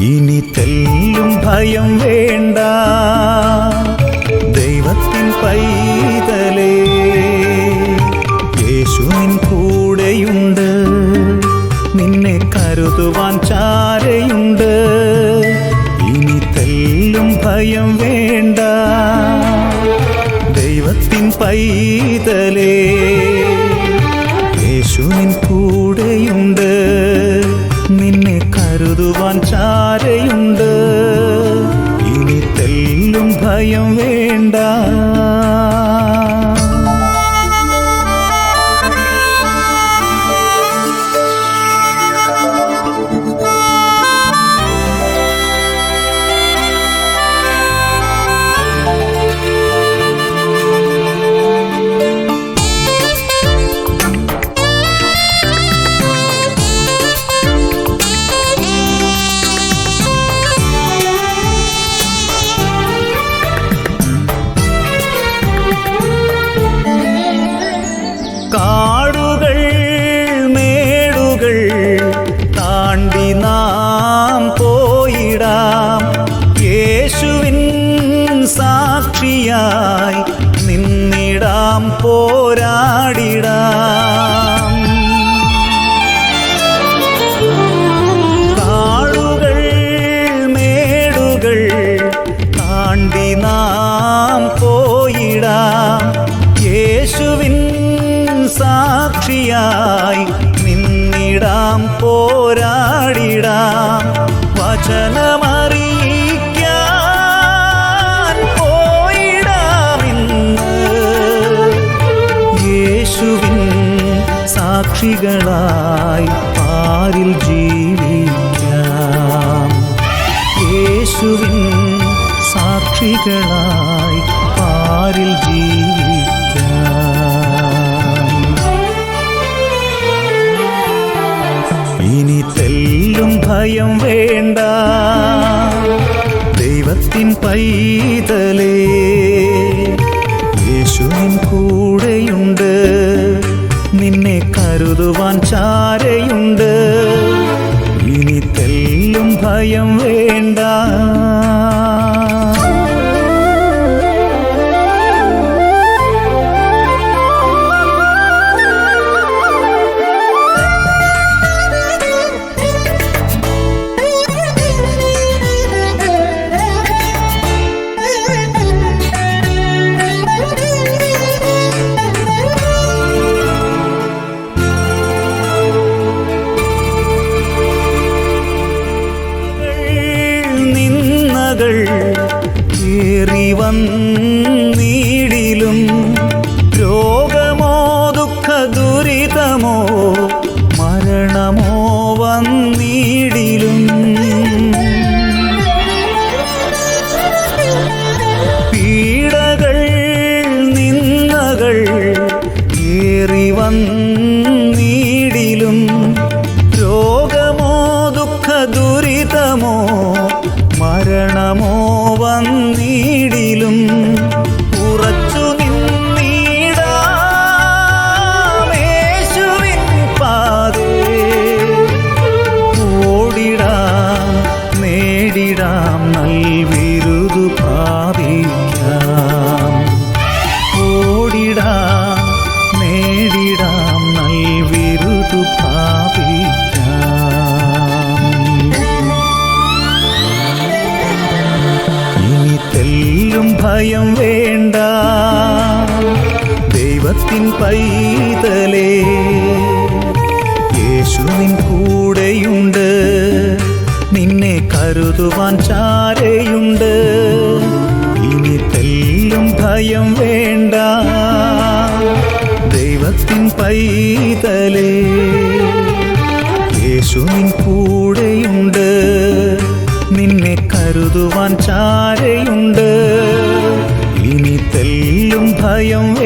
ഇനി തെല്ലും ഭയം വേണ്ട. ദൈവത്തിൻ പൈതലേ യേശുവിൻ കൂടെയുണ്ട്. നിന്നെ കരുതുവാൻ ചാരയുണ്ട്. ഇനി തെല്ലും ഭയം വേണ്ട. ദൈവത്തിൻ പൈതലേ യേശുവിൻ साक्षिया യേശുവിൻ സാക്ഷികളായി പാരിൽ ജീവിക്കാം? യേശുവിൻ സാക്ഷികളായി പാരിൽ ജീവിക്കാം? ഇനി തെല്ലും ഭയം വേണ്ട. ദൈവത്തിൻ പൈതലേ യേശുവിൻ കൂടെയുണ്ട് കരുതുവാൻ ചാരയുണ്ട് மலைகள் ஏறி வந்த മരണമോ വന്നീടിലും ഭയം വേണ്ട. ദൈവത്തിൻ പൈതലേ യേശുവിൻ കൂടെയുണ്ട്. നിന്നെ കരുതുവാൻ ചാരയുണ്ട്. ഇനി തെല്ലും ഭയം വേണ്ട. ദൈവത്തിൻ പൈതലേ യേശുവിൻ കൂടെയുണ്ട്. നിന്നെ കരുതുവാൻ ചാരയുണ്ട് ഇനി തെല്ലും ഭയം വേ